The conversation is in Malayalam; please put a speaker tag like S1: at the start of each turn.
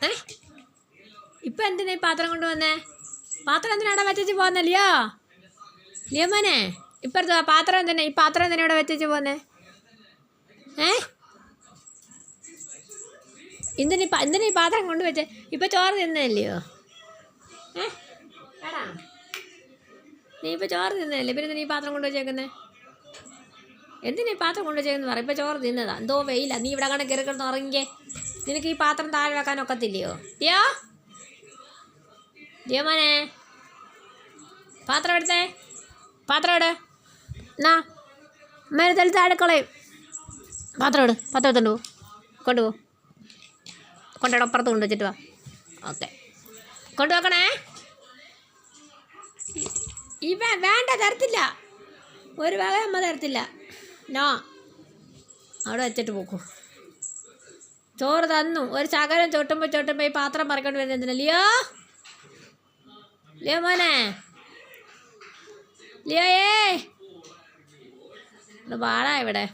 S1: ഏ? ഇപ്പം എന്തിനാ ഈ പാത്രം കൊണ്ടുവന്നേ? പാത്രം എന്തിനാ വെച്ചു പോകുന്നേ ലിയോ? ലിയോ മോനെ ഇപ്പുറത്ത് പാത്രം എന്തിനാ ഈ പാത്രം എന്തിനാ ഇവിടെ വെച്ചു പോകുന്നേ ഏ? എന്തിനാ എന്തിനാ ഈ പാത്രം കൊണ്ട് വെച്ചേ ഇപ്പം ചോറ് തിന്നല്ലയോ ഏ? നീ ഇപ്പൊ ചോറ് തിന്നല്ലേ? പിന്നെ നീ പാത്രം കൊണ്ടു വെച്ചേക്കുന്നേ? എന്തിനാ ഈ പാത്രം കൊണ്ടു വെച്ചേക്കുന്നു പറ. ഇപ്പൊ ചോറ് തിന്നതാ. എന്തോ വെയില. നീ ഇവിടെ കണക്ക് ഇറക്കണം ഉറങ്ങിക്കേ. നിനക്ക് ഈ പാത്രം താഴെ വെക്കാൻ ഒക്കത്തില്ലയോ ലിയോ ലിയോ മോനെ? പാത്രം എടുത്തേ. പാത്രം എട് എന്നാ തെളിച്ച് താഴെ കളയും പാത്രം ഇട്. പാത്രം എടുത്തോണ്ട് പോകും കൊണ്ടുപോ കൊണ്ടുപോയി അപ്പുറത്ത് കൊണ്ട് വെച്ചിട്ട് വാ. ഓക്കെ. കൊണ്ടുവെക്കണേ ഇവ വേണ്ട തരത്തില്ല. ഒരു വക അമ്മ തരത്തില്ല. നോ അവിടെ വെച്ചിട്ട് പോക്കൂ. ചോറ് തന്നു. ഒരു ശകലം ചൊട്ടുമ്പോൾ ചൊട്ടുമ്പോൾ ഈ പാത്രം മറക്കേണ്ടി വരുന്നത് എന്തിനാ? ലിയോ? ലിയോ മോനെ? ലിയോയേ? വാടാ ഇവിടെ.